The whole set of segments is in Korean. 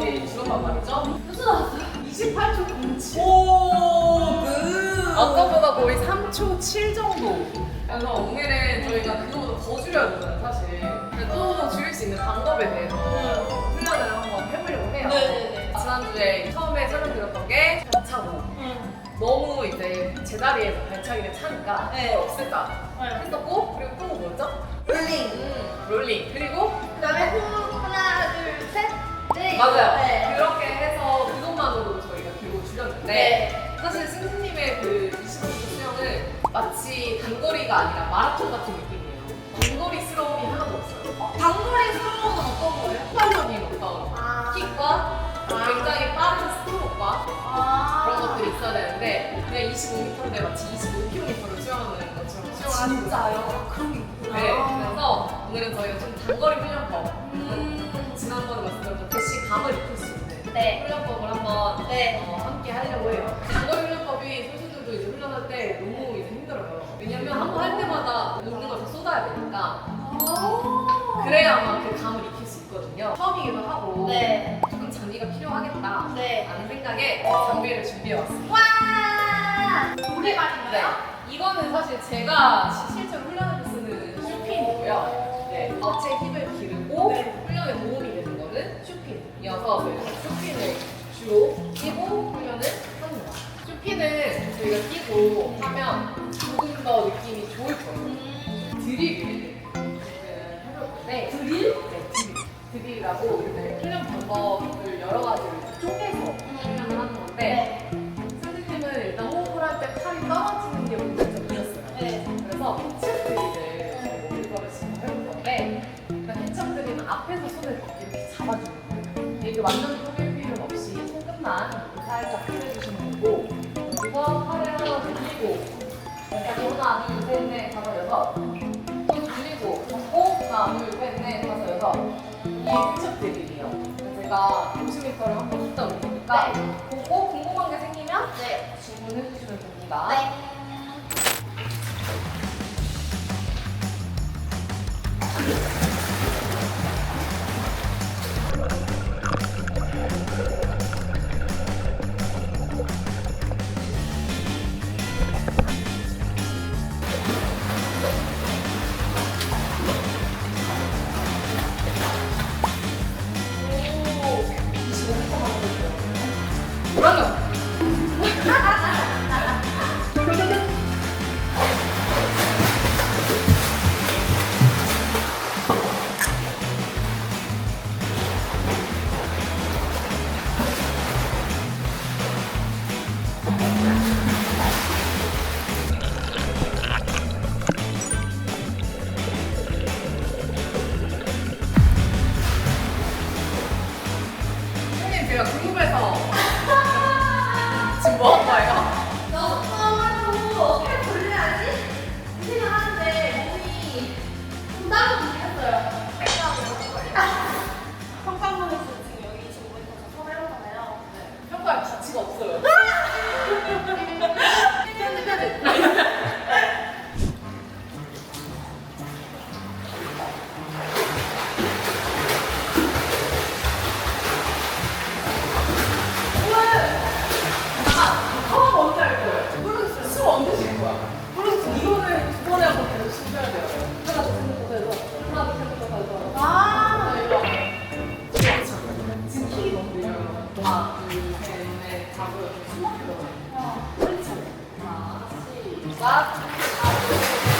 저희 직원만 말이죠. 무슨 나왔어요? 28초 07. 오, 그. 아까보다 거의 3초 7 정도. 그래서 오늘은 저희가 그거보다 더 줄여야 되잖아요, 사실. 근데 또 줄일 수 있는 방법에 대해서 훈련을 한번 해보려고 해요. 네네네. 지난주에 처음에 설명드렸던 게 발차고. 응. 너무 이제 제자리에서 발차기를 차니까 네. 없앴다 네. 했었고 그리고 또 뭐였죠? 롤링. 음, 롤링 그리고 그 다음에 후 하나, 둘, 셋. 네. 맞아요 네. 그렇게 해서 그것만으로도 저희가 기록을 줄였는데 네. 사실 승수님의 그 25분 수영은 마치 단거리가 아니라 마라톤 같은 느낌이에요 단거리스러움이 하나도 없어요 단거리 스로우는 어떤 거예요? 폭발적인 어떤 아. 킥과 굉장히 빠른 스트로크와 아. 그런 것들이 있어야 되는데 그냥 25m인데 마치 25km를 수영하는 것처럼 수영을 하는 거예요 진짜요? 그런 게 있구나. 네, 오늘은 저희가 좀 단거리 훈련법 음. 지난번에 말씀드렸던 대시 감을 익힐 수 있는 네. 훈련법을 한번 네. 어, 함께 하려고 해요. 단거리 훈련법이 선수들도 이제 훈련할 때 너무 이제 힘들어요. 왜냐면 한 번 할 때마다 모든 걸 다 쏟아야 되니까 오. 그래야만 그 감을 익힐 수 있거든요. 처음이기도 하고 네. 조금 장비가 필요하겠다. 네. 라는 생각에 장비를 준비해왔습니다. 와. 네. 오리발인가요? 이거는 사실 제가 시- 실제로 훈련할 때 쓰는 슈핀이고요. 네, 어체 힘을 기르고 네. 훈련에 도움이 되는 거는 슈핀이어서 저희가 슈핀을 주로 끼고 훈련을 합니다. 슈핀을 저희가 끼고 하면 조금 더 느낌이 좋을 거예요. 음. 드릴을 해볼 건데 드릴? 네, 드릴. 드릴이라고 이제 훈련 방법을 여러 가지를 쪼개서 훈련을 하는 건데 네. 선생님은 일단 호흡을 할 때 팔이 떨어지는 게 문제점이었어요. 네. 그래서 이렇게 완전 쪼갤 필요는 없이 손끝만 이렇게 살짝 쪼개주시면 되고 그래서 팔을 하나 돌리고 여기까지 하나 둘 셋 넷 다섯 여섯 또 돌리고 접고 하나 둘 셋 넷 다섯 여섯 이게 드릴이에요. 그래서 제가 50m를 한번 갔다 올 테니까 보고 궁금한 게 생기면 네. 질문해 주시면 됩니다. 네. 궁금해서 지금 뭐 한 거예요? 너 처음으로 어깨 돌려야지? 이 생각하는데 몸이 좀 따로 움직였어요. 평가문에서 지금 여기 25m 처음 해보잖아요. 평가할 가치가 없어요. 셋, 넷, 잡고요. 숨 막히더라고요. 어. 차요. 하나, 시작. 하나,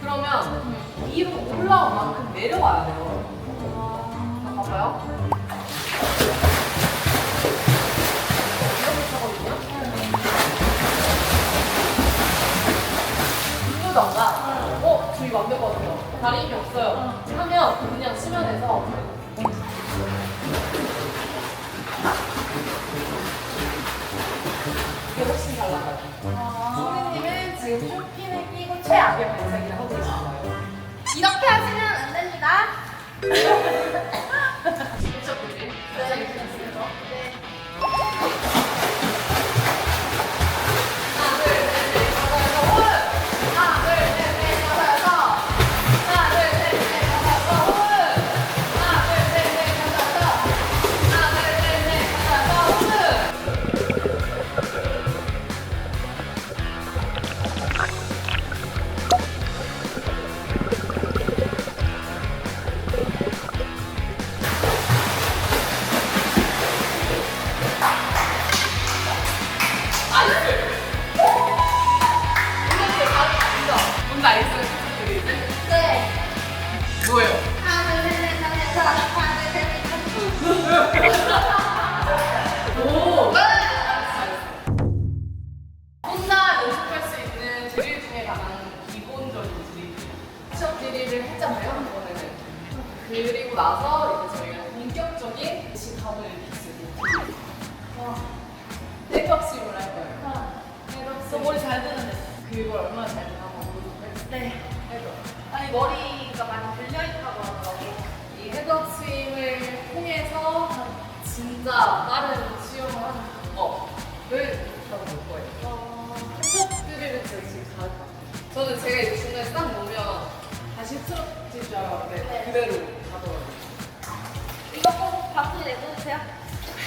그러면 위로 올라온 만큼 내려와야 돼요. 자, 봐봐요. 이렇게 차거든요. 누르던가, 어, 저 이거 안 같아요. 다리 힘이 없어요. 하면 그냥 수면에서 훨씬 잘 나가요. 최악의 발색을 하고 거예요. 이렇게 하시면 안 됩니다. 그리고 나서 이제 저희가 본격적인 시감을 쓰고 와. 백업식을 할 거예요. 저 머리 잘 드는데. 그걸 얼마나 잘 한번 보도록 네. 해줘. 아니 머리가 많이 들려있다고 하더라고. 이 헤드업 스윙을 통해서 진짜 빠른 수영을 하는 방법을 저는 볼 거예요. 어, 헤드업들을 제가 지금 가르쳐. 저는 제가 이제 중간에 딱 놓으면 다시 틀어질 줄 알았는데 네. 그대로 내도 돼요?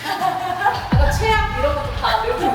약간 최악 이런 것도 다 외우고